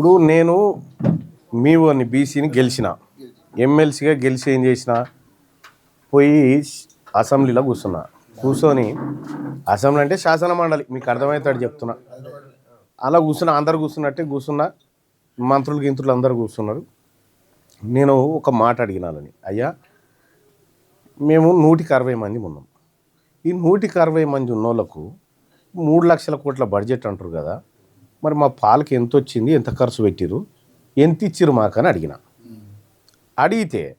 ఇప్పుడు నేను మీ ఓని బీసీని గెలిచిన. ఎమ్మెల్సీగా గెలిచి ఏం చేసిన? పోయి అసెంబ్లీలో కూర్చున్నా. కూర్చొని అసెంబ్లీ అంటే శాసన మండలి మీకు అర్థమవుతాడు చెప్తున్నా. అలా కూర్చున్నా అందరు కూర్చున్నట్టే కూర్చున్నా. మంత్రులు గింత్రులు అందరు కూర్చున్నారు. నేను ఒక మాట అడిగినానని అయ్యా మేము నూటికి అరవై మంది ఉన్నాం. ఈ నూటికి అరవై మంది ఉన్నోళ్ళకు మూడు లక్షల కోట్ల బడ్జెట్ అంటారు కదా మరి మా పాలకి ఎంత వచ్చింది ఎంత ఖర్చు పెట్టిరు ఎంత ఇచ్చిరు మాకని అడిగిన. అడిగితే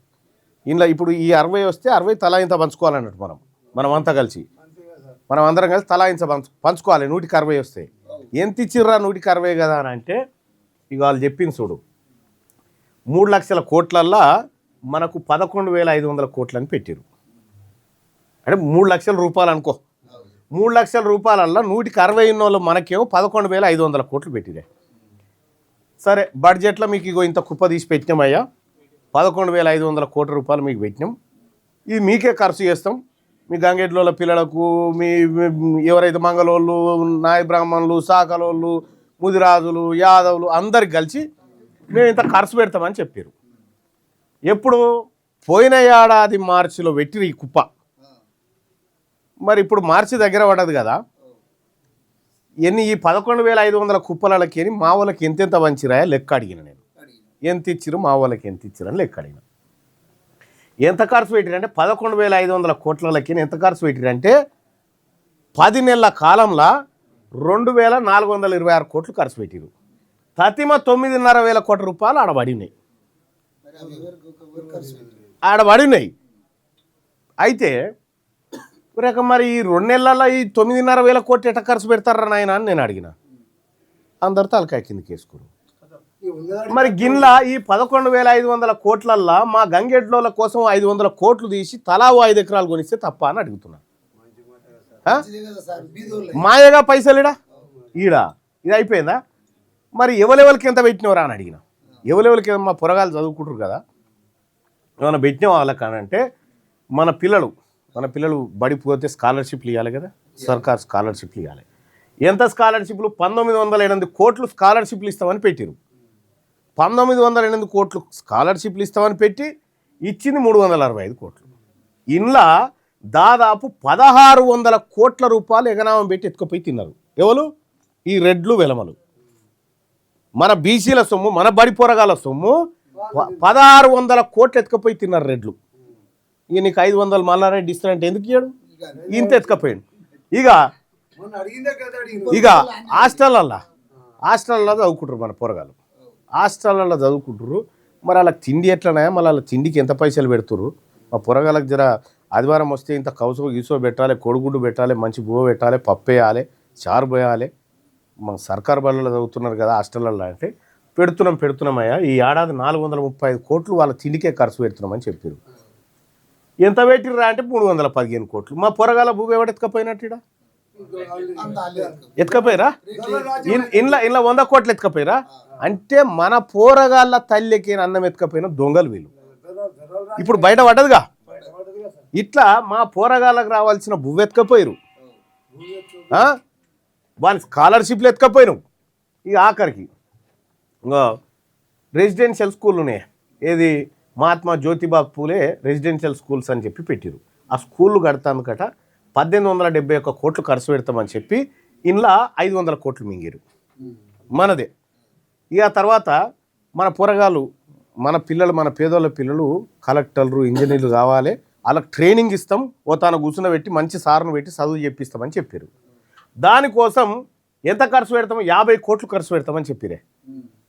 ఇంట్లో ఇప్పుడు ఈ అరవై వస్తే అరవై తలా ఇంత పంచుకోవాలన్నట్టు మనం. మనం అంతా కలిసి. మనం అందరం కలిసి తలా ఇంత పంచు పంచుకోవాలి. నూటికి అరవై వస్తే. ఎంత ఇచ్చిర్రా నూటికి అరవై కదా అని అంటే ఇక వాళ్ళు చెప్పింది చూడు. మూడు లక్షల కోట్లల్లా మనకు పదకొండు వేల ఐదు వందల కోట్లని పెట్టారు అంటే మూడు లక్షల రూపాయలు అనుకో. మూడు లక్షల రూపాయలల్లో నూటికి అరవై ఉన్నోళ్ళు మనకేమో పదకొండు వేల ఐదు వందల కోట్లు పెట్టిరే సరే బడ్జెట్లో మీకు ఇగో ఇంత కుప్ప తీసి పెట్టినామయ్యా. పదకొండు వేల ఐదు వందల కోట్ల రూపాయలు మీకు పెట్టినాం. ఇది మీకే ఖర్చు చేస్తాం. మీ గంగెడ్ల పిల్లలకు మీ మీ- ఎవరైతే మంగళోళ్ళు నాయ బ్రాహ్మణులు సాకలోళ్ళు ముదిరాజులు యాదవులు అందరికి కలిసి మేము ఇంత ఖర్చు పెడతామని చెప్పారు ఎప్పుడు పోయిన ఏడాది మార్చిలో పెట్టిరు ఈ కుప్ప. మరి ఇప్పుడు మార్చి దగ్గర పడదు కదా. ఎన్ని ఈ పదకొండు వేల ఐదు వందల కుప్పలకి అని మా వాళ్ళకి ఎంతెంత వంచిరాయా లెక్క అడిగిన నేను. ఎంత ఇచ్చిరు మా వాళ్ళకి ఎంత ఇచ్చిరు అని లెక్క అడిగిన. ఎంత ఖర్చు పెట్టిరంటే పదకొండు వేల ఐదు వందల కోట్లకి ఎంత ఖర్చు పెట్టిరంటే పది నెలల కాలంలో రెండు వేల నాలుగు వందల ఇరవై ఆరు కోట్లు ఖర్చు పెట్టిరు. తతిమ తొమ్మిదిన్నర వేల కోట్ల రూపాయలు ఆడ పడినాయి. ఆడ పడినాయి. అయితే రేక మరి ఈ రెండు నెలల ఈ తొమ్మిదిన్నర వేల కోట్లు ఎట్ట ఖర్చు పెడతారా నాయన అని నేను అడిగిన. అందరు తలకాయ కిందకి వేసుకోరు. మరి గిన్ల ఈ పదకొండు వేల ఐదు వందల కోట్లల్లా మా గంగెడ్లోల కోసం ఐదు వందల కోట్లు తీసి తలా ఓ ఐదు ఎకరాలు కొనిస్తే తప్ప అని అడుగుతున్నా. మాయగా పైసలుడా ఈడా? ఇది అయిపోయిందా? మరి ఎవలెవలకి ఎంత పెట్టినవరా అని అడిగిన. ఎవలెవలకి మా పొరగాలు చదువుకుంటారు కదా? ఏమైనా పెట్టిన వాళ్ళకి అని అంటే మన పిల్లలు మన పిల్లలు బడిపోతే స్కాలర్షిప్లు ఇవ్వాలి కదా? సర్కార్ స్కాలర్షిప్లు ఇవ్వాలి ఎంత స్కాలర్షిప్లు? పంతొమ్మిది వందల ఎనిమిది కోట్లు స్కాలర్షిప్లు ఇస్తామని పెట్టారు. పంతొమ్మిది వందల ఎనిమిది కోట్లు స్కాలర్షిప్లు ఇస్తామని పెట్టి ఇచ్చింది మూడు వందల అరవై ఐదు కోట్లు. ఇంట్లో దాదాపు పదహారు వందల కోట్ల రూపాయలు ఎగనామం పెట్టి ఎత్తుకుపోయి తిన్నారు. ఎవరు? ఈ రెడ్లు వెలమలు. మన బీసీల సొమ్ము మన బడి పొరగాల సొమ్ము పదహారు వందల కోట్లు ఎత్తుకుపోయి తిన్నారు రెడ్లు. ఇక నీకు ఐదు వందలు మల్లారెడ్డి ఇస్తాడంటే ఎందుకు ఇయ్యాడు? ఇంత ఎత్తుకపోయాడు. ఇక ఇక హాస్టల్లల్లా హాస్టల్లో చదువుకుంటారు మన పొరగాలు హాస్టల్లో చదువుకుంటారు మరి వాళ్ళకి తిండి ఎట్లనే మళ్ళీ వాళ్ళ తిండికి ఎంత పైసలు పెడుతురు మా పొరగాళ్ళకి జర ఆదివారం వస్తే ఇంత కౌసు గీసో పెట్టాలి కొడుగుడ్డు పెట్టాలి మంచి బువ్వ పెట్టాలి పప్పు వేయాలి చారు పోయాలి. మన సర్కార్ బళ్ళలో చదువుతున్నారు కదా హాస్టల్లో అంటే పెడుతున్నాం పెడుతున్నామయ్యా ఈ ఏడాది నాలుగు వందల ముప్పై ఐదు కోట్లు వాళ్ళ తిండికే ఖర్చు పెడుతున్నామని చెప్పారు ఎంత పెట్టిర్రా అంటే మూడు వందల పదిహేను కోట్లు. మా పొరగాల భూమి ఎవడు ఎత్తుకపోయినట్టు ఎత్తుకపోయిరా? ఇన్- ఇంట్లో ఇంట్లో వంద కోట్లు ఎత్తుకపోయిరా? అంటే మన పోరగాళ్ళ తల్లికి అన్నం ఎత్తుకపోయిన దొంగలు వీళ్ళు. ఇప్పుడు బయట పడ్డదిగా? ఇట్లా మా పోరగాళ్ళకు రావాల్సిన భువ్వు ఎత్తుకపోయారు. ఆ? వాళ్ళ స్కాలర్షిప్లు ఎత్తుకపోయినావు ఇక ఆఖరికి. రెసిడెన్షియల్ స్కూల్ ఉన్నాయి. ఏది? మహాత్మా జ్యోతిబా పూలే రెసిడెన్షియల్ స్కూల్స్ అని చెప్పి పెట్టిరు. ఆ స్కూళ్ళు కడతానుకట పద్దెనిమిది వందల డెబ్బై ఒక్క కోట్లు ఖర్చు పెడతామని చెప్పి ఇంట్లో ఐదు వందల కోట్లు మింగిరు. మనదే. ఇక తర్వాత మన పొరగాలు మన పిల్లలు మన పేదోళ్ళ పిల్లలు కలెక్టర్లు ఇంజనీర్లు కావాలి. వాళ్ళకి ట్రైనింగ్ ఇస్తాం. ఓ తాను కూర్చుని మంచి సార్ను పెట్టి చదువు చెప్పిస్తామని చెప్పారు. దానికోసం ఎంత ఖర్చు పెడతాం యాభై కోట్లు ఖర్చు పెడతామని చెప్పిరే.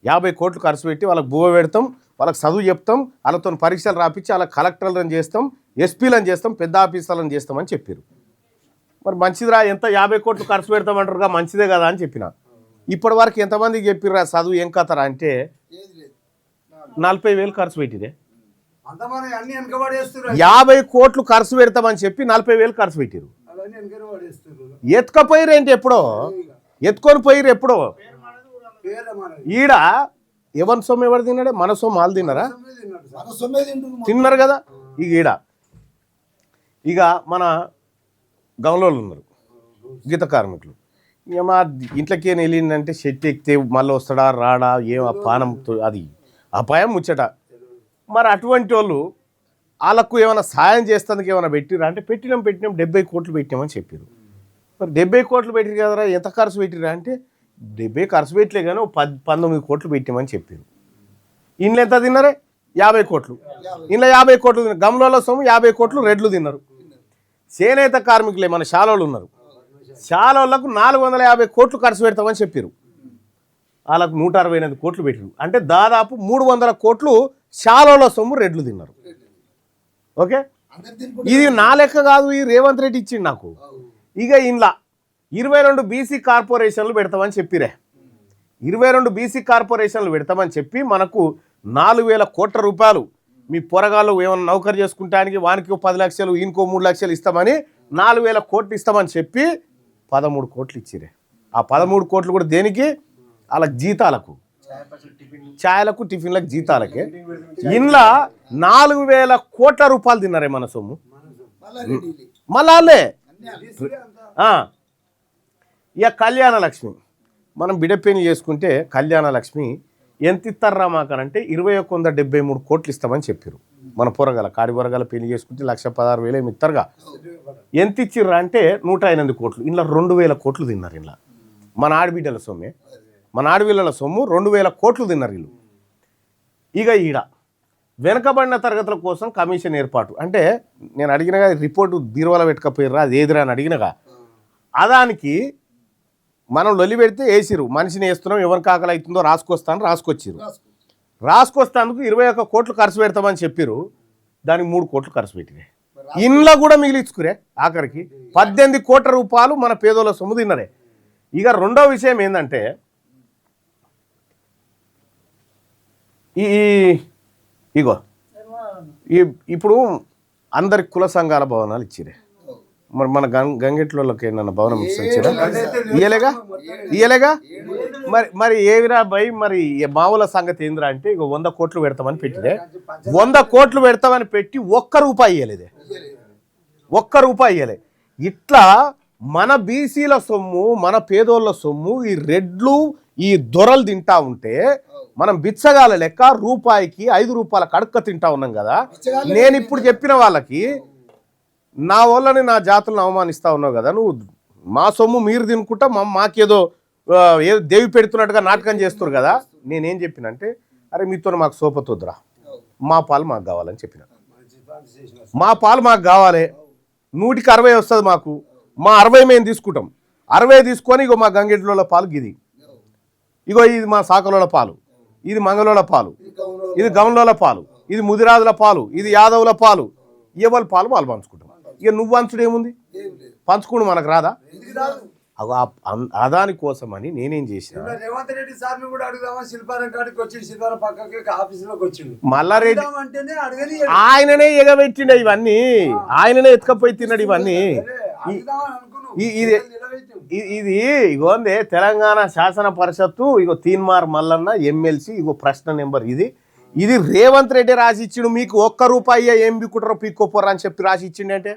యాభై కోట్లు ఖర్చు పెట్టి వాళ్ళకి బువ్వ పెడతాం. వాళ్ళకి చదువు చెప్తాం వాళ్ళతో పరీక్షలు రాపించి వాళ్ళకి కలెక్టర్లను చేస్తాం ఎస్పీలను చేస్తాం పెద్ద ఆఫీసర్లను చేస్తామని చెప్పారు మరి మంచిదిరా ఎంత యాభై కోట్లు ఖర్చు పెడతామంటారుగా మంచిదే కదా అని చెప్పిన. ఇప్పటి వరకు ఎంతమందికి చెప్పిర్రా చదువు ఏం కథరా అంటే నలభై వేలు ఖర్చు పెట్టిరే. యాభై కోట్లు ఖర్చు పెడతామని చెప్పి నలభై వేలు ఖర్చు పెట్టిరు అవన్నీ వెనకబడేస్తున్నారు ఎత్తుకపోయిరు ఏంటి ఎప్పుడో? ఎత్తుకొని పోయిరు ఎప్పుడో? ఈడ ఎవరి సొమ్ము ఎవరు తిన్నాడే? మన సొమ్ము వాళ్ళు తిన్నారా? తిన్నారు కదా. ఇక ఈడ. ఇక మన గమలోళ్ళు ఉన్నారు. గీత కార్మికులు. ఇక మా ఇంట్లోకి ఏం వెళ్ళిందంటే చెట్టు ఎక్కితే మళ్ళీ వస్తాడా రాడా ఏం ఆ పానం అది అపాయం ముచ్చట. మరి అటువంటి వాళ్ళు వాళ్ళకు ఏమైనా సాయం చేస్తానికి ఏమైనా పెట్టిరా? అంటే పెట్టినాం పెట్టినాం డెబ్బై కోట్లు పెట్టినామని చెప్పారు మరి డెబ్బై కోట్లు పెట్టిరు కదరా? ఎంత ఖర్చు పెట్టిరా అంటే డెబ్బై ఖర్చు పెట్టలే కానీ పద్ పంతొమ్మిది కోట్లు పెట్టామని చెప్పారు ఇంట్లో ఎంత తిన్నారే? యాభై కోట్లు. ఇంట్లో యాభై కోట్లు తిన్నారు. గమలలో సొమ్ము యాభై కోట్లు రెడ్లు తిన్నారు. చేనేత కార్మికులే మన శాలోళ్ళు ఉన్నారు. శాలోళ్ళకు నాలుగు వందల యాభై కోట్లు ఖర్చు పెడతామని చెప్పారు. వాళ్ళకు నూట అరవై ఎనిమిది కోట్లు పెట్టారు. అంటే దాదాపు మూడు వందల కోట్లు శాలోళ్ళ సొమ్ము రెడ్లు తిన్నారు. ఓకే? ఇది నా లెక్క కాదు ఈ రేవంత్ రెడ్డి ఇచ్చిండు నాకు. ఇక ఇంట్లో ఇరవై రెండు బీసీ కార్పొరేషన్లు పెడతామని చెప్పిరే. ఇరవై రెండు బీసీ కార్పొరేషన్లు పెడతామని చెప్పి మనకు నాలుగు వేల కోట్ల రూపాయలు మీ పొరగాళ్ళు ఏమైనా నౌకరు చేసుకుంటానికి వానికి పది లక్షలు ఈయనకో మూడు లక్షలు ఇస్తామని నాలుగు వేల కోట్లు ఇస్తామని చెప్పి పదమూడు కోట్లు ఇచ్చిరే. ఆ పదమూడు కోట్లు కూడా దేనికి? వాళ్ళకి జీతాలకు. ఛాయలకు టిఫిన్లకు జీతాలకే. ఇంట్లో నాలుగు వేల కోట్ల రూపాయలు తిన్నారే మన సొమ్ము. మళ్ళా. ఇక కళ్యాణ లక్ష్మి. మనం బిడపేని చేసుకుంటే కళ్యాణ లక్ష్మి ఎంత ఇస్తారా మాకనంటే ఇరవై ఒక వంద డెబ్బై మూడు కోట్లు ఇస్తామని చెప్పారు మన పొరగల కాడి పొరగల పెళ్ళి చేసుకుంటే లక్ష పదహారు వేలు ఏమి ఇస్తారుగా. ఎంత ఇచ్చిర్రా అంటే నూట ఎనిమిది కోట్లు. ఇంట్లో రెండు వేల కోట్లు తిన్నారు ఇలా మన ఆడబిడ్డల సొమ్మే. మన ఆడబిల్లల సొమ్ము రెండు వేల కోట్లు తిన్నారు వీళ్ళు. ఇక ఈడ వెనకబడిన తరగతుల కోసం కమిషన్ ఏర్పాటు. అంటే నేను అడిగినగా రిపోర్టు బీరువాల పెట్టుకపోయారా అది ఏదిరా అని అడిగినగా. అదానికి మనం లొల్లి పెడితే వేసిరు మనిషిని వేస్తున్నాం ఎవరికి ఆకలి అవుతుందో రాసుకొస్తాను రాసుకొచ్చిరు. రాసుకొస్తానికి ఇరవై ఒక్క కోట్లు ఖర్చు పెడతామని చెప్పిరు దానికి మూడు కోట్లు ఖర్చు పెట్టిరే ఇంట్లో కూడా మిగిలించుకురే ఆఖరికి. పద్దెనిమిది కోట్ల రూపాయలు మన పేదోళ్ళ సొమ్ము తిన్నరే. ఇక రెండో విషయం ఏంటంటే ఈ ఈ- ఇగో ఈ ఇప్పుడు అందరి కుల సంఘాల భవనాలు ఇచ్చిరే మరి మన గంగెట్లోకి ఏమన్నా భవనం ఇచ్చారా ఇయ్యలేగా? ఇయ్యలేగా? మరి మరి ఏవిరా భయ్ మరి ఈ మామూల సంగతి ఏందిరా అంటే ఇక వంద కోట్లు పెడతామని పెట్టిదే. వంద కోట్లు పెడతామని పెట్టి ఒక్క రూపాయి ఇయ్యలేదే. ఒక్క రూపాయి ఇయ్యలే. ఇట్లా మన బీసీల సొమ్ము మన పేదోళ్ళ సొమ్ము ఈ రెడ్లు ఈ దొరలు తింటా ఉంటే మనం బిచ్చగాల లెక్క రూపాయికి ఐదు రూపాయల కడుక్క తింటా ఉన్నాం కదా. నేను ఇప్పుడు చెప్పిన వాళ్ళకి నా వల్లనే నా జాతులను అవమానిస్తా ఉన్నావు కదా నువ్వు మా సొమ్ము మీరు తినుకుంటా మా మాకేదో ఏదో దేవి పెడుతున్నట్టుగా నాటకం చేస్తారు కదా. నేనేం చెప్పినంటే అరే మీతో మాకు సోపతొద్దురా. మా పాలు మాకు కావాలని చెప్పిన. మా పాలు మాకు కావాలి. నూటికి అరవై వస్తుంది మాకు. మా అరవై మేము తీసుకుంటాం. అరవై తీసుకొని ఇగో మా గంగెడ్ల పాలు గిది. ఇగో ఇది మా సాకలోల పాలు. ఇది మంగళోల పాలు. ఇది గమలోల పాలు. ఇది ముదిరాజుల పాలు. ఇది యాదవుల పాలు. ఎవరి పాలు వాళ్ళు పంచుకుంటాం. ఇక నువ్వు పంచుడు ఏముంది? పంచుకోడు మనకు రాదా? అన్- అదాని కోసమని నేనేం చేసిన? రేవంత్ రెడ్డి సార్ని కూడా అడుగుదామా? శిల్పారం కాడికి వచ్చిండు శిల్పారం పక్కకి ఆఫీసులోకి వచ్చిండు. మల్లారెడ్డి ఆయననే ఎగబెట్టిండు ఇవన్నీ. ఆయననే ఎత్తుకపోయి తిన్నాడు ఇవన్నీ. ఇది ఇది ఇగోంది తెలంగాణ శాసన పరిషత్తు ఇగో తీన్మార్ మల్లన్న ఎమ్మెల్సీ ఇగో ప్రశ్న నెంబర్ ఇది. ఇది రేవంత్ రెడ్డి రాసి ఇచ్చిండు మీకు ఒక్క రూపాయి ఏం బిక్కుంటారో పీక్కోపోర్రా అని చెప్పి రాసి ఇచ్చిండంటే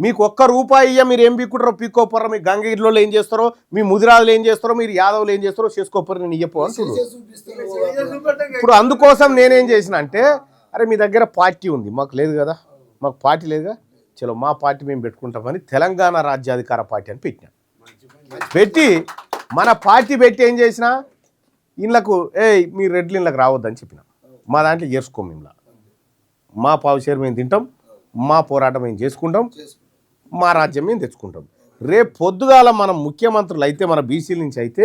మీకు ఒక్క రూపాయి ఇయ్య మీరు ఏం బిక్కుంటారో పీక్కోపోర్రా. మీ గంగగిరిలో ఏం చేస్తారో మీ ముదిరాజులు ఏం చేస్తారో మీరు యాదవులు ఏం చేస్తారో చేసుకోపోరు నేను ఇయ్యపో. ఇప్పుడు అందుకోసం నేనేం చేసిన అంటే అరే మీ దగ్గర పార్టీ ఉంది మాకు లేదు కదా. మాకు పార్టీ లేదుగా. చలో మా పార్టీ మేము పెట్టుకుంటామని తెలంగాణ రాజ్యాధికార పార్టీ అని పెట్టినా. పెట్టి మన పార్టీ పెట్టి ఏం చేసిన ఇళ్ళకు ఏ మీ రెడ్లు ఇళ్ళకి రావద్దని చెప్పిన. మా దాంట్లో చేసుకోం మేము మా పావు షేర్ మేము తింటాం మా పోరాటం మేము చేసుకుంటాం? మా రాజ్యం మేము తెచ్చుకుంటాం? రేపు పొద్దుగాల మనం ముఖ్యమంత్రులు అయితే మన బీసీల నుంచి అయితే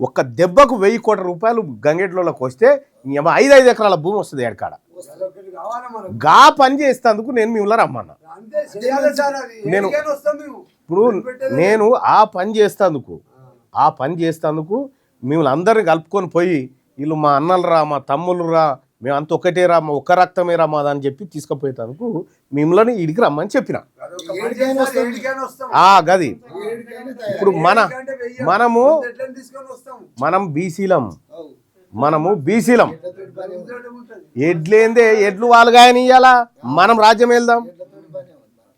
ఒక్క దెబ్బకు వెయ్యి కోట్ల రూపాయలు గంగెడ్లలోకి వస్తే ఐదు ఐదు ఎకరాల భూమి వస్తుంది మనకు. గా పని చేస్తేందుకు నేను మిమ్మల్ని రమ్మన్నా. నేను- ఇప్పుడు నేను ఆ పని చేస్తేందుకు ఆ పని చేస్తేందుకు మిమ్మల్ని అందరిని కలుపుకొని పోయి వీళ్ళు మా అన్నలు రా మా తమ్ముళ్ళు రా మేము అంత ఒకటే రా మా ఒక్క రక్తమే రా మాది అని చెప్పి తీసుకుపోయేందుకు మిమ్మల్ని ఇడికి రమ్మని చెప్పిన. గది. ఇప్పుడు మన. మనము ఎడ్లను తీసుకొని వస్తాం. మనం బీసీలం. మనము బీసీలం. ఎడ్లేందే ఎడ్లు వాళ్ళు కానీ ఇయ్యాలా మనం రాజ్యం వెళ్దాం.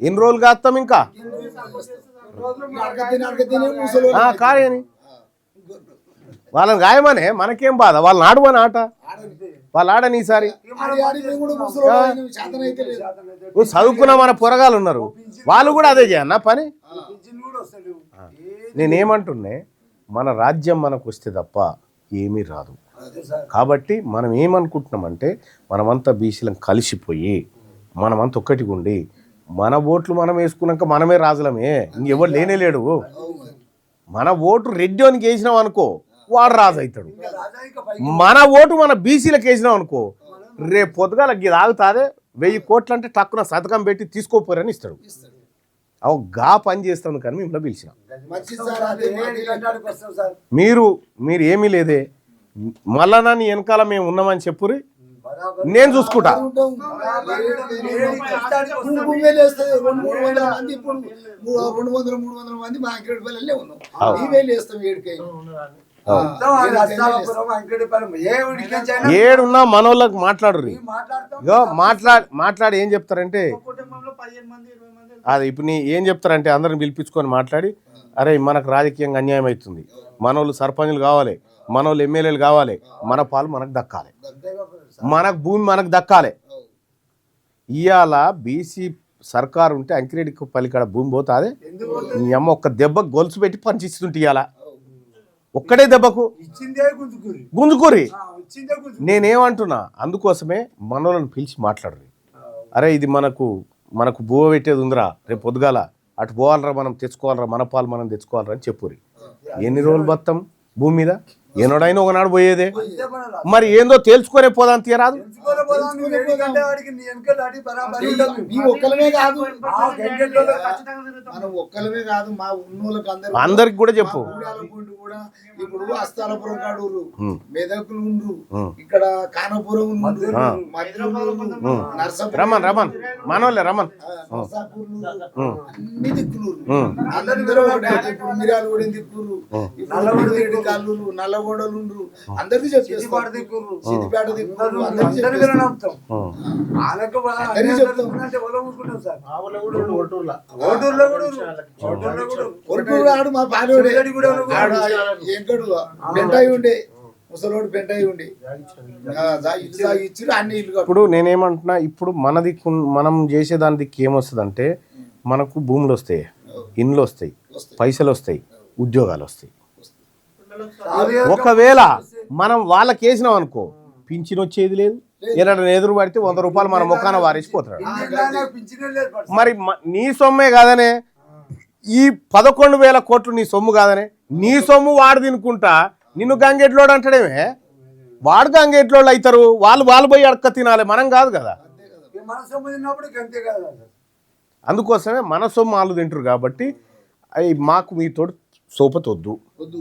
ఎన్ని రోజులు కాస్తాం ఇంకా? కాయని వాళ్ళని గాయమనే మనకేం బాధ? వాళ్ళని ఆడుమని ఆట? వాళ్ళు ఆడని ఈసారి నువ్వు చదువుకున్న మన పొరగాలు ఉన్నారు. వాళ్ళు కూడా అదే చేయన్న పని? నేనేమంటున్నే మన రాజ్యం మనకు వస్తే తప్ప ఏమీ రాదు. కాబట్టి మనం ఏమనుకుంటున్నామంటే మనమంతా బీసీలను కలిసిపోయి మనమంతా ఒక్కటిగా ఉండి మన ఓట్లు మనం వేసుకున్నాక మనమే రాజులమే. ఇంకెవరు లేనే లేడు. మన ఓటు రెడ్డికి వేసినాం అనుకో వాడు రాజు అవుతాడు మన ఓటు మన బీసీలకు వేసినాం అనుకో రేపు పొద్దుగాల ఇది ఆగుతాదే వెయ్యి కోట్లు అంటే టక్కున శతకం పెట్టి తీసుకోపోరని ఇస్తాడు. అవు గా పని చేస్తాను కానీ మిమ్మల్ని పిలిచినాం. మీరు మీరు ఏమీ లేదే. మళ్ళా నీ వెనకాల మేము ఉన్నామని చెప్పురి బరాబర్. నేను చూసుకుంటా. రెండు వందల మూడు వందల మంది మా ఏడున్నా మనోళ్ళకి మాట్లాడుర్రి. మాట్లాడతాం ఇగో మాట్లాడి మాట్లాడి ఏం చెప్తారంటే అది ఇప్పుడు నీ ఏం చెప్తారంటే అందరిని పిలిపించుకొని మాట్లాడి అరే మనకు రాజకీయంగా అన్యాయం అవుతుంది. మనోళ్ళు సర్పంచులు కావాలి మనోళ్ళు ఎమ్మెల్యేలు కావాలి మన పాలు మనకు దక్కాలి. మనకు భూమి మనకు దక్కాలి. ఇవాళ బీసీ సర్కారు ఉంటే అంకిరెడ్డికి పలికాడ భూమి పోతాదే. నీ అమ్మ ఒక్క దెబ్బ గొలుసు పెట్టి పనిచిస్తుంటే ఇవాళ ఒక్కడే దెబ్బకు? గుంజుకురి. నేనేమంటున్నా అందుకోసమే మనోళ్ళని పిలిచి మాట్లాడరు. అరే ఇది మనకు మనకు బువ్వ పెట్టేది ఉందిరా రేపు పొద్దుగాల. అటు పోవాలరా మనం తెచ్చుకోవాలరా మన పాలు మనం తెచ్చుకోవాలరా అని చెప్పురి ఎన్ని రోజులు బతాం? భూమి మీద? ఏనాడైనా ఒకనాడు పోయేదే. మరి ఏందో తేల్చుకొనే పోదాం అందరూ అందరికి కూడా చెప్పు. ఇప్పుడు అస్తాలపురం కాడూరు. మెదకులు ఉండ్రు. ఇక్కడ కానపురం రమన్ రమన్. మనోళ్ళే రమన్. అన్ని దిక్కులు. అందరూ. ఇప్పుడు మిరాలు కూడా దిక్కులు ఇప్పుడు ఏడు కల్లులు ఉండ్రు అందరికీ చెప్పేస్తారు సిద్దిపేట అందరికీ చెప్తాం. అంటే ఆడు మా పాలోడే ఎంకడు పెంటాయి ఉండే. ముసలోడు పెంటాయి ఉండే. ఇచ్చిరు అన్ని ఇల్లు ఇప్పుడు నేనేమంటున్నా ఇప్పుడు మనది కున్- మనం చేసే దాని దిక్కు ఏమొస్తుందంటే మనకు భూములు వస్తాయి. ఇండ్లు వస్తాయి. పైసలు వస్తాయి. ఉద్యోగాలు వస్తాయి. ఒకవేళ మనం వాళ్ళకి వేసినాం అనుకో పింఛన్ వచ్చేది లేదు. ఏనాడు ఎదురు పడితే వంద రూపాయలు మన ముఖాన పట్టు. మరి నీ సొమ్మే కాదనే ఈ పదకొండు వేల కోట్లు నీ సొమ్ము కాదనే నీ సొమ్ము వాడు తినుకుంటా నిన్ను గంగెట్లోడు అంటాడేమే. వాడు గంగెట్లోళ్ళు అవుతారు వాళ్ళు వాళ్ళు పోయి అడక్క తినాలి మనం కాదు కదా. అందుకోసమే మన సొమ్ము వాళ్ళు తింటారు కాబట్టి అవి మాకు మీతోటి సోపతొద్దు. వద్దు.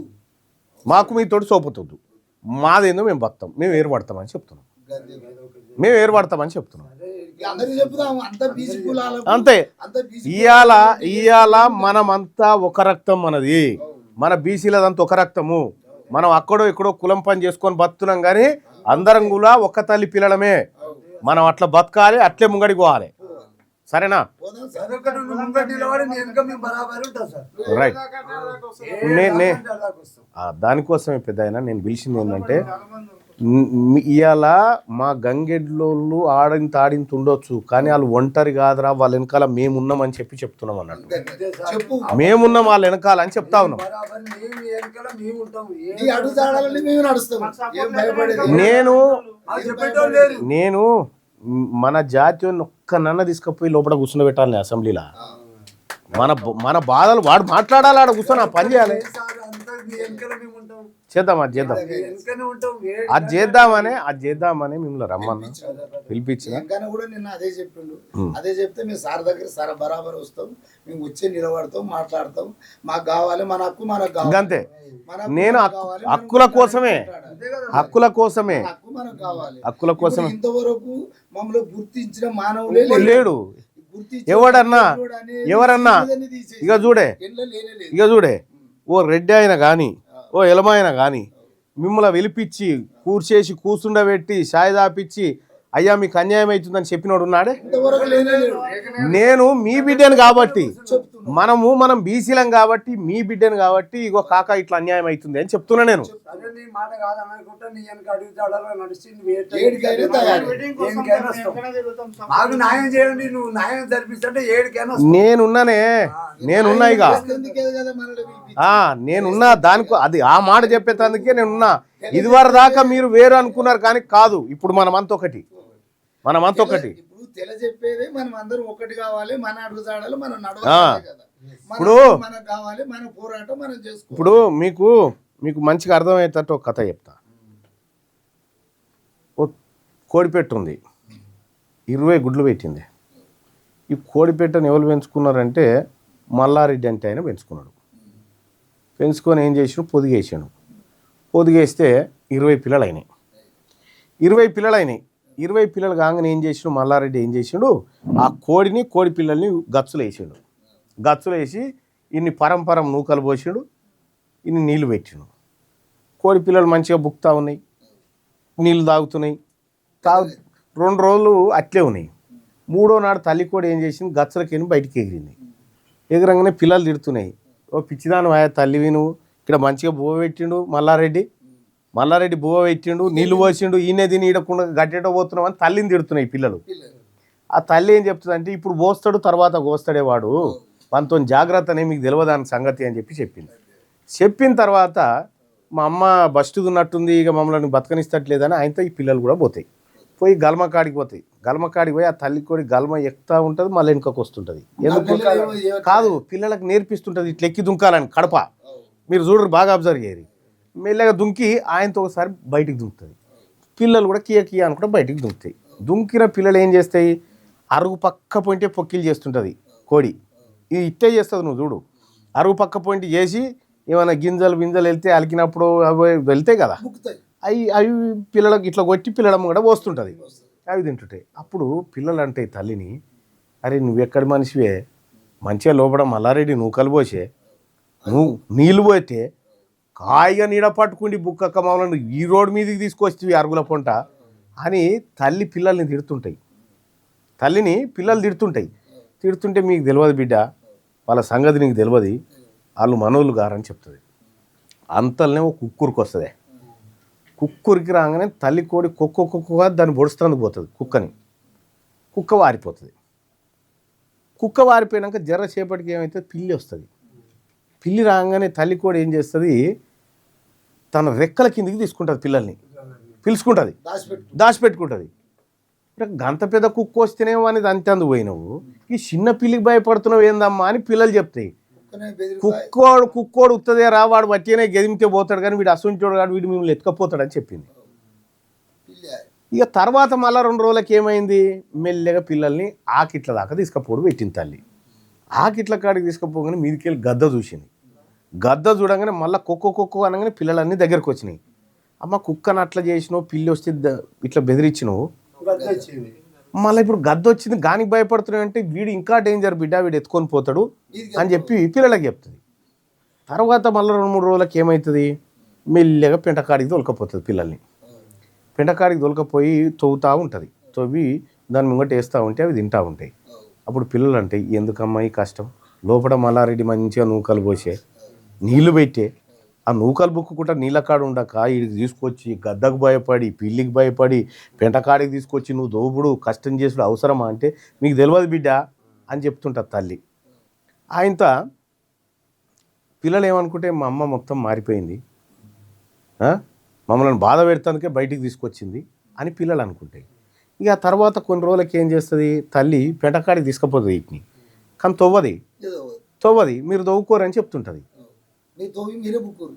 మాకు మీతోటి సోపతొద్దు మాదేందో మేము బతాం మేము ఏర్పడతామని చెప్తున్నాం. మేము ఏర్పడతామని చెప్తున్నాం. అంత ఇయాల ఇయాల మనమంతా ఒక రక్తం మనది. మన బీసీలదంతా ఒక రక్తము. మనం అక్కడో ఇక్కడో కులం పని చేసుకొని బతున్నాం కానీ అందరం కూడా ఒక్క తల్లి పిల్లలమే. మనం అట్లా బతకాలి అట్లే ముంగడికి పోవాలి. సరేనా? రైట్ దానికోసమే పెద్ద ఆయన నేను పిలిచింది ఏంటంటే ఇవాళ మా గంగెడ్లోళ్ళు ఆడింత ఆడింత ఉండొచ్చు కానీ వాళ్ళు ఒంటరి కాదురా వాళ్ళ వెనకాల మేమున్నామని చెప్పి చెప్తున్నాం అన్నట్టు. మేమున్నాం వాళ్ళ వెనకాల అని చెప్తా ఉన్నాం నేను నేను మన జాతీయుని ఒక్క నన్న తీసుకుపోయి లోపల కూర్చుండబెట్టాలి అసెంబ్లీలో. మన మన బాధలు వాడు మాట్లాడాలి ఆడ కూర్చొని ఆ పని చేయాలి. చేద్దాం అది చేద్దాం. అది చేద్దామనే అది చేద్దామని మిమ్మల్ని రమ్మన్నా. పిలిపించిన. కూడా నిన్న అదే చెప్పిండు. అదే చెప్తే మేము సార్ దగ్గర సార్ బరాబర్ వస్తాం. మేము వచ్చి నిలబడతాం మాట్లాడతాం. మాకు కావాలి మన హక్కు మనకు కావాలి. అంతే నేను హక్కుల కోసమే. హక్కుల కోసమే. హక్కుల కోసమే. ఇంతవరకు మమ్మల్ని గుర్తించిన మానవులే. లేడు. ఎవడన్నా? ఎవరన్నా. ఇక చూడే. ఇక చూడే. ఓ రెడ్డి అయినా కానీ ఓ ఎలమ కానీ మిమ్మల్ని వెలిపించి కూర్చేసి కూర్చుండబెట్టి షాయి దాపిచ్చి అయ్యా మీకు అన్యాయం అవుతుందని చెప్పినోడు ఉన్నాడే? నేను మీ బిడ్డను కాబట్టి మనము మనం బీసీలం కాబట్టి మీ బిడ్డను కాబట్టి ఇగో కాక ఇట్లా అన్యాయం అవుతుంది అని చెప్తున్నా నేను. నేనున్నానే నేనున్నా ఇక. నేనున్నా దానికి అది ఆ మాట చెప్పేటందుకే నేనున్నా. ఇదివరకు దాకా మీరు వేరు అనుకున్నారు కానీ కాదు ఇప్పుడు మనమంతా ఒకటి. మనమంతా ఒకటి ఇప్పుడు మనం అందరం ఒకటి కావాలి మన మనం. నడవాలి కదా. ఇప్పుడు- మనకు కావాలి మన పోరాటం మనం చేసుకోవాలి. ఇప్పుడు మీకు మీకు మంచిగా అర్థమయ్యేటట్టు ఒక కథ చెప్తా. కోడిపెట్టు ఉంది. ఇరవై గుడ్లు పెట్టింది. ఈ కోడిపెట్టను ఎవరు పెంచుకున్నారంటే మల్లారెడ్డి అంటే ఆయన పెంచుకున్నాడు. పెంచుకొని ఏం చేసాడు? పొదిగేసాడు. పొదిగేస్తే ఇరవై పిల్లలు అయినాయి ఇరవై పిల్లలు అయినాయి ఇరవై పిల్లలు కాగానే ఏం చేసిండు? మల్లారెడ్డి ఏం చేసిండు? ఆ కోడిని కోడి పిల్లల్ని గచ్చులు వేసిండు. గచ్చులు వేసి ఇన్ని పరంపరం నూకలు పోసిండు ఇన్ని నీళ్ళు పెట్టిండు. కోడి పిల్లలు మంచిగా బుక్తా ఉన్నాయి నీళ్ళు తాగుతున్నాయి. తాగు రెండు రోజులు అట్లే ఉన్నాయి. మూడో నాడు తల్లి కోడి ఏం చేసింది? గచ్చలకి బయటికి ఎగిరింది. ఎగరంగానే పిల్లలు తిడుతున్నాయి. ఓ పిచ్చిదాను ఆయా తల్లివి నువ్వు. ఇక్కడ మంచిగా బోబెట్టిండు పెట్టిండు మల్లారెడ్డి. మల్లారెడ్డి బువ్వ పెట్టిండు నీళ్ళు పోసిండు ఈయనే తిని ఈడకుండా గట్టేట పోతున్నావు అని తల్లిని తిడుతున్నాయి పిల్లలు. ఆ తల్లి ఏం చెప్తుంది అంటే ఇప్పుడు పోస్తాడు తర్వాత కోస్తాడే వాడు. మనతో జాగ్రత్తనే మీకు తెలియదు దాని సంగతి అని చెప్పి చెప్పింది. చెప్పిన తర్వాత మా అమ్మ బస్టు ఉన్నట్టుంది ఇక మమ్మల్ని బతకనిస్తట్లేదని ఆయనతో ఈ పిల్లలు కూడా పోతాయి. పోయి గల్మ కాడికి పోతాయి. గల్మ కాడికి పోయి ఆ తల్లి కోడి గల్మ ఎక్కుతా ఉంటుంది మళ్ళీ వెనుకకు వస్తుంటుంది. ఎందుకు? కాదు పిల్లలకు నేర్పిస్తుంటుంది ఇట్లా ఎక్కి దుంకాలని కడప. మీరు చూడరు బాగా అబ్జర్వ్ చేయరు. మెల్లగా దుంకి ఆయనతో ఒకసారి బయటికి దుంకుతుంది పిల్లలు కూడా కియ కియ అనుకుంటే బయటికి దుంకుతాయి. దుంకిన పిల్లలు ఏం చేస్తాయి? అరుగు పక్క పోయింటే పొక్కిలు చేస్తుంటుంది కోడి. ఇది ఇట్టే చేస్తుంది నువ్వు చూడు. అరుగు పక్క పోయింటి చేసి ఏమైనా గింజలు గింజలు వెళ్తే అలికినప్పుడు అవి వెళ్తాయి కదా. అవి అవి పిల్లలకు ఇట్లా కొట్టి పిల్లడం కూడా పోస్తుంటుంది. అవి తింటుంటాయి అప్పుడు పిల్లలు అంటే తల్లిని అరే నువ్వు ఎక్కడి మనిషివే? మంచిగా లోపల మల్లారెడ్డి నువ్వు కలిపోసే నువ్వు నీళ్ళు పోతే హాయిగా నీడ పట్టుకుండి బుక్కక్క మమ్మల్ని ఈ రోడ్డు మీదకి తీసుకొచ్చి అరుగుల పొంట అని తల్లి పిల్లల్ని తిడుతుంటాయి. తల్లిని పిల్లలు తిడుతుంటాయి. తిడుతుంటే మీకు తెలియదు బిడ్డ వాళ్ళ సంగతి నీకు తెలియదు వాళ్ళు మనోళ్ళు గారని చెప్తుంది. అంతలనే ఒక కుక్కురికి వస్తుంది. కుక్కురికి రాగానే తల్లి కోడి కుక్క కుక్కగా దాన్ని పొడుస్తుంది పోతుంది కుక్కని. కుక్క వారిపోతుంది. కుక్క వారిపోయినాక జర సేపటికి ఏమైతే పిల్లి వస్తుంది. పిల్లి రాగానే తల్లి కోడి ఏం చేస్తుంది? తన రెక్కల కిందికి తీసుకుంటుంది పిల్లల్ని. పిలుచుకుంటుంది. దాచిపెట్టు దాచిపెట్టుకుంటుంది. ఇక గంత పెద్ద కుక్క వస్తేనేమో అని అంతే అందు పోయినావు. ఈ చిన్న పిల్లికి భయపడుతున్నావు ఏందమ్మా అని పిల్లలు చెప్తాయి కుక్కోడు కుక్కోడు ఉత్తదే రా వాడు బట్టినే గెదిమితే పోతాడు కానీ వీడు అసంటోడు కాడు వీడు మిమ్మల్ని ఎత్తుకపోతాడు అని చెప్పింది. ఇక తర్వాత మళ్ళీ రెండు రోజులకి ఏమైంది? మెల్లగా పిల్లల్ని ఆకిట్ల దాకా తీసుకపోడు పెట్టింది తల్లి. ఆకిట్ల కాడికి తీసుకుపోగానే మీదికి వెళ్ళి గద్ద చూసింది. గద్ద చూడగానే మళ్ళీ కుక్క కుక్క అనగానే పిల్లలన్నీ దగ్గరకు వచ్చినాయి. అమ్మ కుక్కను అట్లా చేసినావు పిల్లి వస్తే ఇట్లా బెదిరించినావు. మళ్ళీ ఇప్పుడు గద్ద వచ్చింది గానికి భయపడుతున్నావు అంటే వీడు ఇంకా డేంజర్ బిడ్డ వీడు ఎత్తుకొని పోతాడు అని చెప్పి పిల్లలకి చెప్తుంది. తర్వాత మళ్ళీ రెండు మూడు రోజులకి ఏమవుతుంది మెల్లగా పెంటకాడికి దొలకపోతుంది పిల్లల్ని. పెంటకాడికి దొలకపోయి తవ్వుతూ ఉంటుంది. తవ్వి దాని ముంగట వేస్తూ ఉంటే అవి తింటూ ఉంటాయి. అప్పుడు పిల్లలు అంటే ఎందుకమ్మా ఈ కష్టం? లోపల మల్లారెడ్డి మంచిగా నూకలు పోసే నీళ్ళు పెట్టే ఆ నూకలు బుక్కుకుంటా నీళ్ళ కాడ ఉండక వీడికి తీసుకొచ్చి గద్దకు భయపడి పిల్లికి భయపడి పెంటకాడికి తీసుకొచ్చి నువ్వు దోపుడు కష్టం చేసుడు అవసరమా అంటే మీకు తెలియదు బిడ్డ అని చెప్తుంటా తల్లి. ఆయనతో పిల్లలు ఏమనుకుంటే మా అమ్మ మొత్తం మారిపోయింది? మమ్మల్ని బాధ పెడతానికే బయటికి తీసుకొచ్చింది అని పిల్లలు అనుకుంటాయి ఇక ఆ తర్వాత కొన్ని రోజులకి ఏం చేస్తుంది? తల్లి పెంటకాడికి తీసుకుపోతుంది వీటిని. కానీ తవ్వది. తవ్వది. మీరు దవ్వుకోరని చెప్తుంటుంది.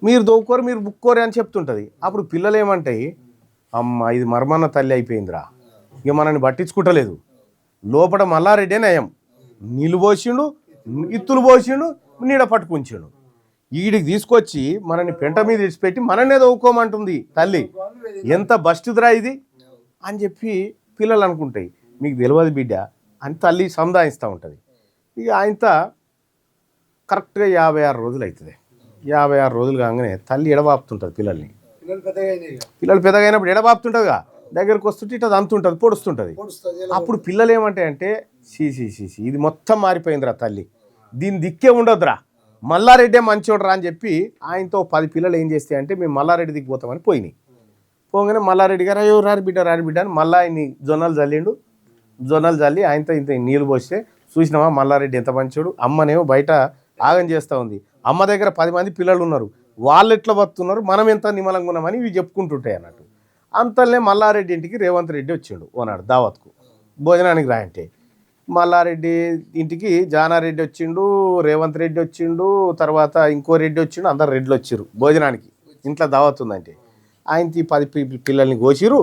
మీరు దోవుకోరు మీరు బుక్కోరు అని చెప్తుంటుంది. అప్పుడు పిల్లలు ఏమంటాయి? అమ్మ ఇది మర్మన్న తల్లి అయిపోయిందిరా. ఇక మనల్ని పట్టించుకుంటలేదు. లోపల మల్లారెడ్డి నయం నీళ్ళు పోసిండు ఇత్తులు పోసిండు నీడ పట్టుకుంచాడు. ఈడికి తీసుకొచ్చి మనని పెంట మీద ఇడిచిపెట్టి మననే దోవుకోమంటుంది తల్లి. ఎంత బస్టుదిరా ఇది? అని చెప్పి పిల్లలు అనుకుంటాయి. మీకు తెలియదు బిడ్డ అని తల్లి సముదాయిస్తూ ఉంటుంది. ఇక ఆయనతో కరెక్ట్గా యాభై ఆరు రోజులు అవుతుంది యాభై ఆరు రోజులు కాగానే తల్లి ఎడబాపుతుంటుంది పిల్లల్ని. పిల్లలు పెద్దగా అయినాయి ఇక. పిల్లలు పెద్దగా అయినప్పుడు ఎడబాపుతుంటుందిగా. దగ్గరకు వస్తుంటే ఇట్లా అంతుంటుంది పొడుస్తుంటుంది. అప్పుడు పిల్లలు ఏమంటాయంటే సీ సీ సీ సీ ఇది మొత్తం మారిపోయిందిరా తల్లి. దీని దిక్కే ఉండొద్దురా. మల్లారెడ్డే మంచోడరా అని చెప్పి ఆయనతో పది పిల్లలు ఏం చేస్తాయి అంటే మేము మల్లారెడ్డి దిక్కు పోతామని పోయినాయి. పోగానే మల్లారెడ్డి గారు అయ్యో రారు బిడ్డ రారు బిడ్డ అని మళ్ళీ ఆయన్ని జొన్నలు చల్లిండు జొన్నలు చల్లి ఆయనతో ఇంత నీళ్ళు పోస్తే చూసినావా మల్లారెడ్డి ఎంత మంచోడు? అమ్మనేమో బయట ఆగం చేస్తూ ఉంది. అమ్మ దగ్గర పది మంది పిల్లలు ఉన్నారు. వాళ్ళు ఎట్లా బతున్నారు మనం ఎంత నిమ్మలంగా ఉన్నామని ఇవి చెప్పుకుంటుంటాయి అన్నట్టు. అంతలే మల్లారెడ్డి ఇంటికి రేవంత్ రెడ్డి వచ్చిండు ఓనాడు దావత్కు. భోజనానికి రాయంటే. మల్లారెడ్డి ఇంటికి జానారెడ్డి వచ్చిండు రేవంత్ రెడ్డి వచ్చిండు తర్వాత ఇంకో రెడ్డి వచ్చిండు అందరు రెడ్లు వచ్చిర్రు భోజనానికి. ఇంట్లో దావత్ ఉందంటే. ఆయనకి పది పిల్లల్ని కోసిరు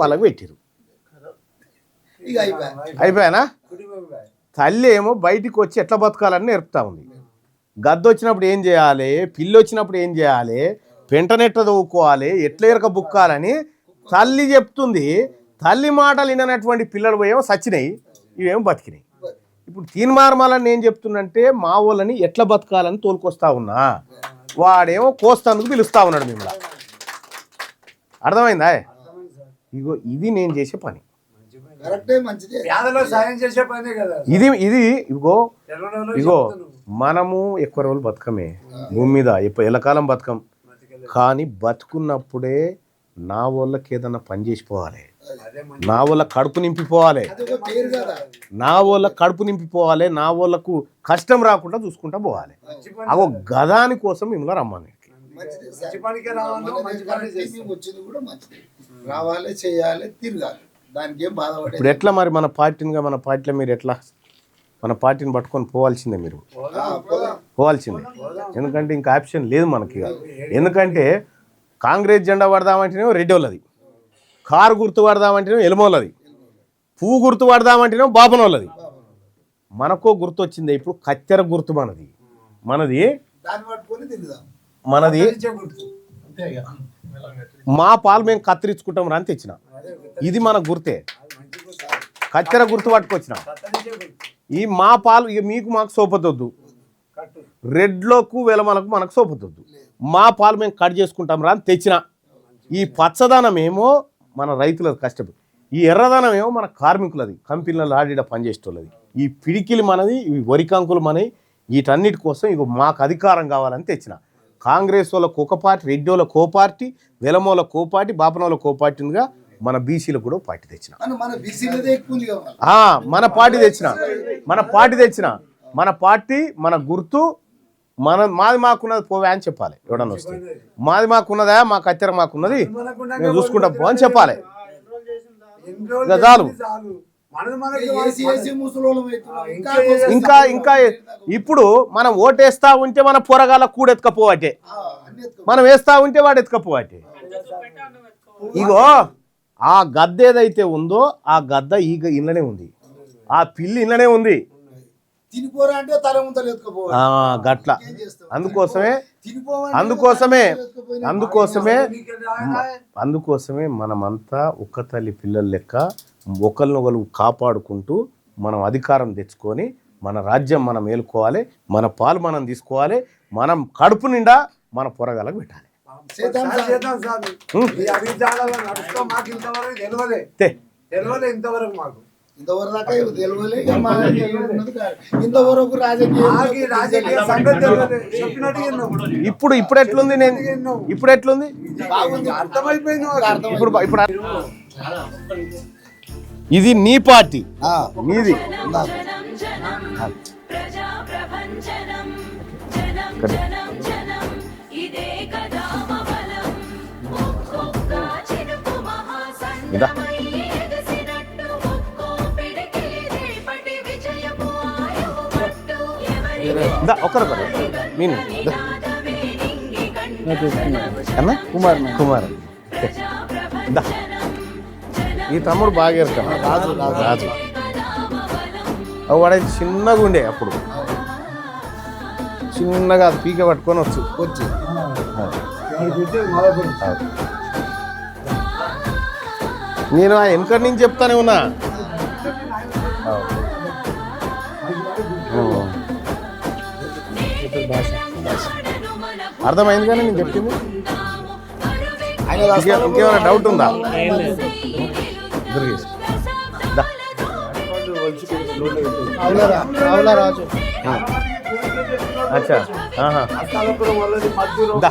వాళ్ళకి పెట్టిరు అయిపోయానా. తల్లి ఏమో బయటికి వచ్చి ఎట్లా బతకాలని నేర్పుతా ఉంది. గద్ద వచ్చినప్పుడు ఏం చేయాలి? పిల్లి వచ్చినప్పుడు ఏం చేయాలి? పెంటనెట్ట తవ్వుకోవాలి? ఎట్లా ఎరక బుక్కాలని తల్లి చెప్తుంది. తల్లి మాటలు విననటువంటి పిల్లలు పోయేమో సచ్చినాయి ఇవేమో బతికినాయి. ఇప్పుడు తీన్మార్మాలని నేను చెప్తున్నంటే మా వాళ్ళని ఎట్లా బతకాలని తోలుకొస్తా ఉన్నా? వాడేమో కోస్తందుకు పిలుస్తా ఉన్నాడు మిమ్మల్ని. అర్థమైందా? ఇగో ఇది నేను చేసే పని. కరెక్టే మంచిదే. పేదలో సాయం చేసే పనే కదా. ఇది ఇది ఇగో ఇగో. మనము ఎక్కువ రోజులు బతకమే. భూమి మీద ఎల్లకాలం బతకం. కానీ బతుకున్నప్పుడే నా వాళ్ళకి ఏదన్నా పని చేసిపోవాలి నా వాళ్ళ కడుపు నింపిపోవాలి. నా వాళ్ళ కడుపు నింపిపోవాలి. నా వాళ్ళకు కష్టం రాకుండా చూసుకుంటా పోవాలి. అగో గదాని కోసం మిమ్మల్ని రమ్మని రావాలో చేయాలి తిరగాలి. దానికి ఇప్పుడు ఎట్లా మరి మన పార్టీనిగా మన పార్టీలో మీరు ఎట్లా మన పార్టీని పట్టుకొని పోవాల్సిందే మీరు. పోవాల్సిందే. ఎందుకంటే ఇంకా ఆప్షన్ లేదు మనకి. ఎందుకంటే కాంగ్రెస్ జెండా పడదామంటేనేమో రెడ్డి వాళ్ళది కారు గుర్తు పడదామంటేనేమో ఎలుమోళ్ళది. పువ్వు గుర్తు పడదామంటేనేమో బాపనోళ్ళది. మనకో గుర్తు వచ్చింది ఇప్పుడు కత్తెర గుర్తు మనది. మనది మనది మా పాలు మేము కత్తిరించుకుంటాం అని తెచ్చిన. ఇది మన గుర్తే. కత్తెర గుర్తు పట్టుకొచ్చిన. ఈ మా పాలు ఇక మీకు మాకు సోపతొద్దు రెడ్లోకు వెలమలకు మనకు సోపతొద్దు మా పాలు మేము కట్ చేసుకుంటాం రా అని తెచ్చిన. ఈ పచ్చదనం ఏమో మన రైతులది కష్టపడి ఈ ఎర్రదనం ఏమో మన కార్మికులది కంపెనీలలో ఆడిడ పనిచేసేటోళ్ళది. ఈ పిడికిలి మనది ఇవి వరికంకులు మనవి వీటన్నిటి కోసం ఇక మాకు అధికారం కావాలని తెచ్చిన. కాంగ్రెస్ వాళ్ళకు ఒక పార్టీ రెడ్డి వాళ్ళకు కో పార్టీ వెలమోల కో పార్టీ బాపనోళ్ళ కోపార్టీగా మన బీసీలకు కూడా పార్టీ తెచ్చిన. మన మన బీసీలదే ఎక్కువ ఉంది కదా ఆ, మన పార్టీ తెచ్చిన. మన పార్టీ తెచ్చిన. మన పార్టీ మన గుర్తు మన మాది మాకున్నది పోవే అని చెప్పాలి. ఎవడన్నా వస్తే. మాది మాకున్నదా మా కత్తెర మాకున్నది మేము చూసుకుంటాం పో అని చెప్పాలి. ఇక చాలు. ఇంకా ఇంకా ఇప్పుడు మనం ఓటేస్తా ఉంటే మన పొరగాల కూడా ఎత్తుకపోవటే ఆ, అన్ని ఎత్తుకో. మనం వేస్తా ఉంటే వాడు ఎత్తుకపోవటే. ఇగో ఆ గద్ద ఏదైతే ఉందో ఆ గద్ద ఈ ఇళ్ళనే ఉంది. ఆ పిల్లి ఇళ్ళనే ఉంది. గట్ల. అందుకోసమే అందుకోసమే అందుకోసమే అందుకోసమే మనమంతా ఒక్క తల్లి పిల్లల లెక్క ఒకరినొకరు కాపాడుకుంటూ మనం అధికారం తెచ్చుకొని మన రాజ్యం మనం మేలుకోవాలి మన పాలు మనం తీసుకోవాలి మనం కడుపు నిండా మన పొరగాలకు పెట్టాలి. చేద్దాం సార్ సార్. చేద్దాం సార్. ఈ అభిజాలలో నడుస్తాం మాకు ఇంతవరకు తెలియలే తే. తెలియలే ఇంతవరకు మాకు. ఇంతవరకు దాకా తెలియలే కాదు. ఇంతవరకు రాజకీయ ఇప్పుడు ఇప్పుడు ఎట్లుంది నేను? ఇప్పుడు ఎట్లుంది? బాగుంది. అర్థమైపోయింది ఇప్పుడు ఇప్పుడు ఇది నీ పార్టీ. ఆ, నీది. ఉందాం. మహాసంగమై ఎగసినట్టు ఒక్కో పిడికిలి రేపటి విజయము ఆయువట్టు ఎవరి దా ఒకరొకరు కంట అన్న? కుమార్ కుమార్ దా. ఈ తమ్ముడు బాగా ఎరుతాడు రాజు రాజు. వాడైతే చిన్నగా ఉండే అప్పుడు. చిన్నగా అది పీక పట్టుకొని వచ్చు వచ్చి. నేను ఆ వెనకటి నుంచి చెప్తానే ఉన్నా. అర్థమైంది కానీ నేను చెప్పింది? ఇంకే- ఇంకేమైనా డౌట్ ఉందా? దుర్గేష్. దా.